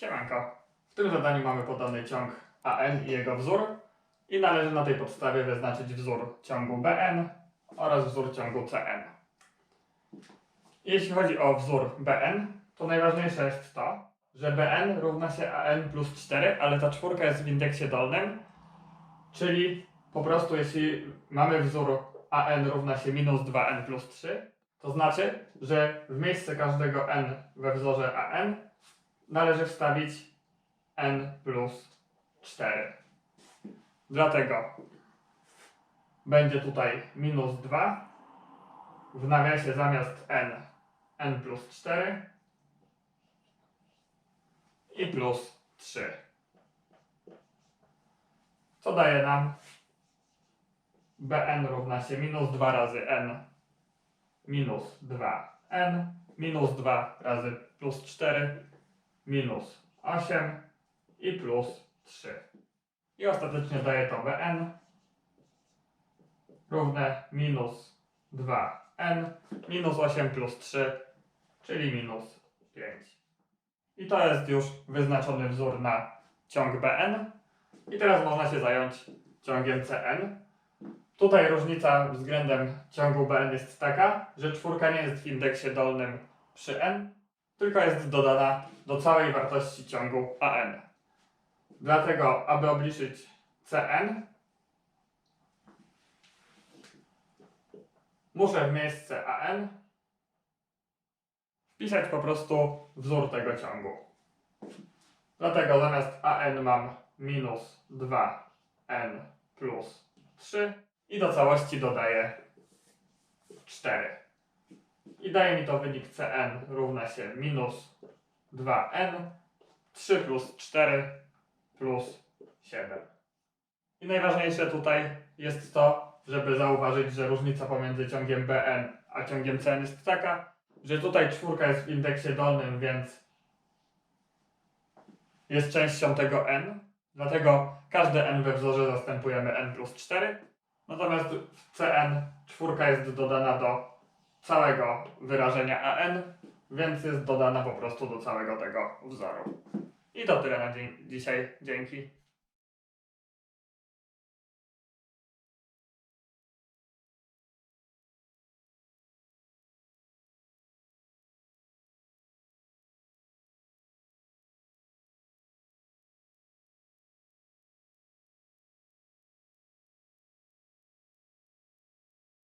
Siemanko. W tym zadaniu mamy podany ciąg AN i jego wzór i należy na tej podstawie wyznaczyć wzór ciągu BN oraz wzór ciągu CN. Jeśli chodzi o wzór BN, to najważniejsze jest to, że BN równa się AN plus 4, ale ta czwórka jest w indeksie dolnym, czyli po prostu jeśli mamy wzór AN równa się minus 2N plus 3, to znaczy, że w miejsce każdego N we wzorze AN należy wstawić n plus 4. Dlatego będzie tutaj minus 2. W nawiasie zamiast n n plus 4 i plus 3. Co daje nam bn równa się minus 2 razy n minus 2n minus 2 razy plus 4 minus 8 i plus 3. I ostatecznie daje to Bn równe minus 2n minus 8 plus 3, czyli minus 5. I to jest już wyznaczony wzór na ciąg Bn. I teraz można się zająć ciągiem Cn. Tutaj różnica względem ciągu Bn jest taka, że czwórka nie jest w indeksie dolnym przy n, tylko jest dodana do całej wartości ciągu AN. Dlatego, aby obliczyć CN, muszę w miejsce AN wpisać po prostu wzór tego ciągu. Dlatego zamiast AN mam minus 2N plus 3 i do całości dodaję 4. I daje mi to wynik Cn równa się minus 2n, 3 plus 4 plus 7. I najważniejsze tutaj jest to, żeby zauważyć, że różnica pomiędzy ciągiem Bn a ciągiem Cn jest taka, że tutaj czwórka jest w indeksie dolnym, więc jest częścią tego n, dlatego każde n we wzorze zastępujemy n plus 4, natomiast w Cn czwórka jest dodana do całego wyrażenia AN, więc jest dodana po prostu do całego tego wzoru. I to tyle na dzień, dzisiaj. Dzięki.